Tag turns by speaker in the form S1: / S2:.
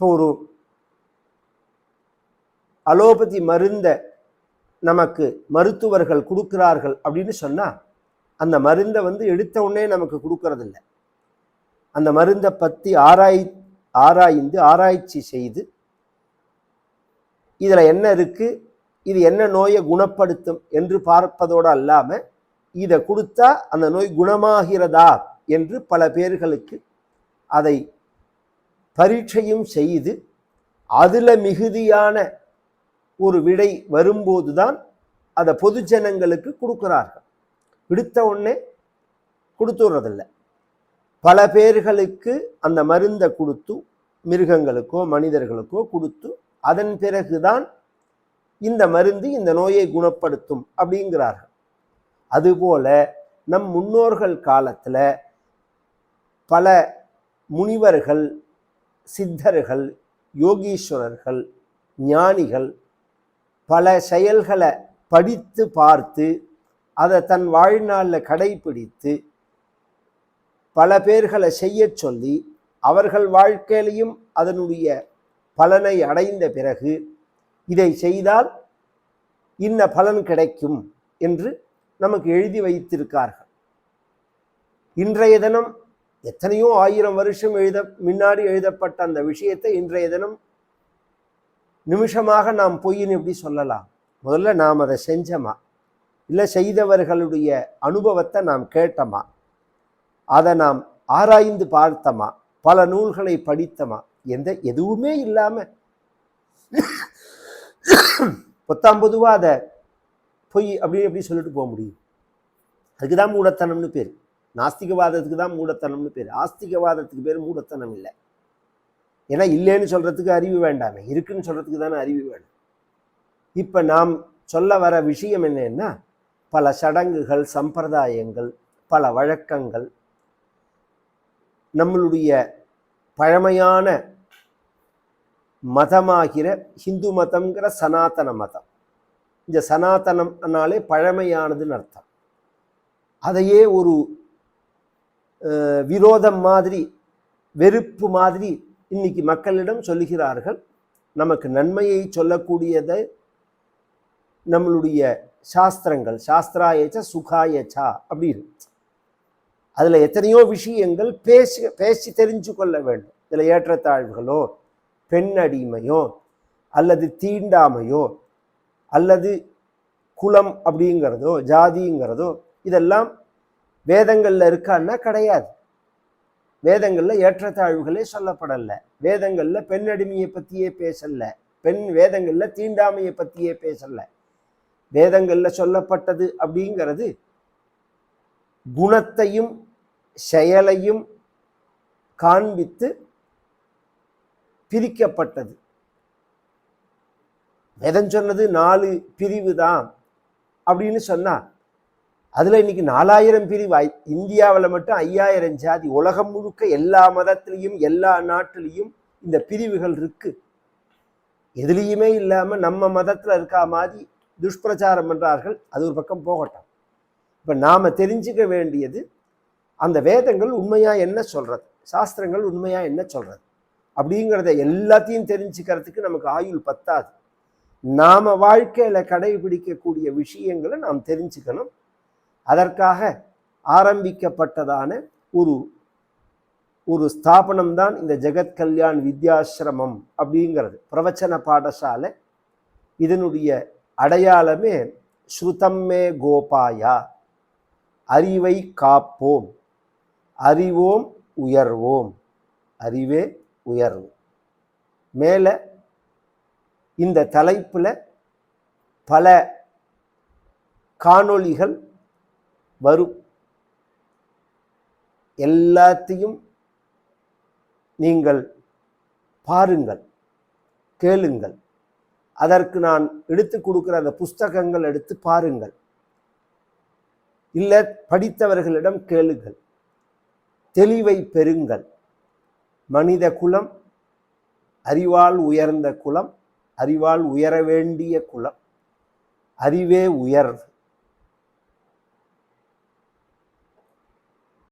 S1: இப்போ ஒரு அலோபதி மருந்தை நமக்கு மருத்துவர்கள் கொடுக்கிறார்கள் அப்படின்னு சொன்னால் அந்த மருந்தை வந்து எடுத்த உடனே நமக்கு கொடுக்கறதில்ல. அந்த மருந்தை பற்றி ஆராய் ஆராய்ந்து ஆராய்ச்சி செய்து இதில் என்ன இருக்குது இது என்ன நோயை குணப்படுத்தும் என்று பார்ப்பதோடு அல்லாமல் இதை கொடுத்தா அந்த நோய் குணமாகிறதா என்று பல பேர்களுக்கு அதை பரீட்சையும் செய்து அதில் மிகுதியான ஒரு விடை வரும்போது தான் அதை பொதுஜனங்களுக்கு கொடுக்குறார்கள். விடுத்த உடனே கொடுத்துடுறதில்ல பல பேர்களுக்கு அந்த மருந்தை கொடுத்து மிருகங்களுக்கோ மனிதர்களுக்கோ கொடுத்து அதன் பிறகுதான் இந்த மருந்து இந்த நோயை குணப்படுத்தும் அப்படிங்கிறார்கள். அதுபோல நம் முன்னோர்கள் காலத்தில் பல முனிவர்கள் சித்தர்கள் யோகீஸ்வரர்கள் ஞானிகள் பல செயல்களை படித்து பார்த்து அதை தன் வாழ்நாளில் கடைபிடித்து பல பேர்களை செய்ய சொல்லி அவர்கள் வாழ்க்கையிலையும் அதனுடைய பலனை அடைந்த பிறகு இதை செய்தால் இன்ன பலன் கிடைக்கும் என்று நமக்கு எழுதி வைத்திருக்கார்கள். இன்றைய தினம் எத்தனையோ ஆயிரம் வருஷம் எழுத முன்னாடி எழுதப்பட்ட அந்த விஷயத்தை இன்றைய தினம் நிமிஷமாக நாம் பொய்ன்னு எப்படி சொல்லலாம்? முதல்ல நாம் அதை செஞ்சோமா? இல்லை செய்தவர்களுடைய அனுபவத்தை நாம் கேட்டோமா? அதை நாம் ஆராய்ந்து பார்த்தோமா? பல நூல்களை படித்தோமா? எந்த எதுவுமே இல்லாமல் பொத்தாம் பொதுவாக அதை பொய் அப்படி எப்படி சொல்லிட்டு போக முடியும்? அதுக்கு தான் மூடத்தனம்னு பேர். நாஸ்திகவாதத்துக்கு தான் மூடத்தனம்னு பேர். ஆஸ்திகவாதத்துக்கு பேர் மூடத்தனம் இல்லை. ஏன்னா இல்லைன்னு சொல்கிறதுக்கு அறிவு வேண்டாமே. இருக்குன்னு சொல்கிறதுக்கு தானே அறிவு வேணும். இப்போ நாம் சொல்ல வர விஷயம் என்னன்னா பல சடங்குகள் சம்பிரதாயங்கள் பல வழக்கங்கள் நம்மளுடைய பழமையான மதமாகிற ஹிந்து மதம்ங்கிற சனாதன மதம். இந்த சனாதனம்னாலே பழமையானதுன்னு அர்த்தம். அதையே ஒரு விரோதம் மாதிரி வெறுப்பு மாதிரி இன்னைக்கு மக்களிடம் சொல்லுகிறார்கள். நமக்கு நன்மையை சொல்லக்கூடியதை நம்மளுடைய சாஸ்திரங்கள் சாஸ்திராயச்ச சுகாயச்சா அப்படின்னு. அதில் எத்தனையோ விஷயங்கள் பேசி பேசி தெரிஞ்சு கொள்ள வேண்டும். இதில் ஏற்றத்தாழ்வுகளோ பெண் அடிமையோ அல்லது தீண்டாமையோ அல்லது குலம் அப்படிங்கிறதோ ஜாதிங்கிறதோ இதெல்லாம் வேதங்களில் இருக்கான்னா கிடையாது. வேதங்களில் ஏற்றத்தாழ்வுகளே சொல்லப்படலை. வேதங்களில் பெண் அடிமையை பற்றியே பேசல. பெண் வேதங்களில் தீண்டாமையை பற்றியே பேசல. வேதங்களில் சொல்லப்பட்டது அப்படிங்கிறது குணத்தையும் செயலையும் காண்பித்து பிரிக்கப்பட்டது. வேதம் சொன்னது நாலு பிரிவு தான் அப்படின்னு சொன்னா அதில் இன்னைக்கு நாலாயிரம் பிரிவு ஐ- மட்டும் ஐயாயிரம் ஜாதி உலகம் முழுக்க எல்லா மதத்திலையும் எல்லா நாட்டிலையும் இந்த பிரிவுகள் இருக்கு. எதுலேயுமே இல்லாமல் நம்ம மதத்தில் இருக்கா மாதிரி துஷ்பிரச்சாரம் பண்ணுறார்கள் அது ஒரு பக்கம் போகட்டும். இப்போ நாம் தெரிஞ்சுக்க வேண்டியது அந்த வேதங்கள் உண்மையாக என்ன சொல்கிறது சாஸ்திரங்கள் உண்மையாக என்ன சொல்கிறது அப்படிங்கிறத எல்லாத்தையும் தெரிஞ்சுக்கிறதுக்கு நமக்கு ஆயுள் பத்தாது. நாம் வாழ்க்கையில் கடைபிடிக்கக்கூடிய விஷயங்களை நாம் தெரிஞ்சுக்கணும். அதற்காக ஆரம்பிக்கப்பட்டதான ஒரு ஒரு ஸ்தாபனம் தான் இந்த ஜெகத் கல்யாண் வித்யாசிரமம் அப்படிங்கிறது. பிரவச்சன பாடசாலை. இதனுடைய அடையாளமே ஸ்ருதம்மே கோபாயா அறிவை காப்போம் அறிவோம் உயர்வோம் அறிவே உயர்வு மேலே இந்த தலைப்பில் பல காணொளிகள் வரும். எல்லாத்தையும் நீங்கள் பாருங்கள் கேளுங்கள். அதற்கு நான் எடுத்து கொடுக்குற அந்த புஸ்தகங்கள் எடுத்து பாருங்கள். இல்லை படித்தவர்களிடம் கேளுங்கள். தெளிவை பெறுங்கள். மனித குலம் அறிவால் உயர்ந்த குலம் அறிவால் உயர வேண்டிய குலம் அறிவே உயர்வு.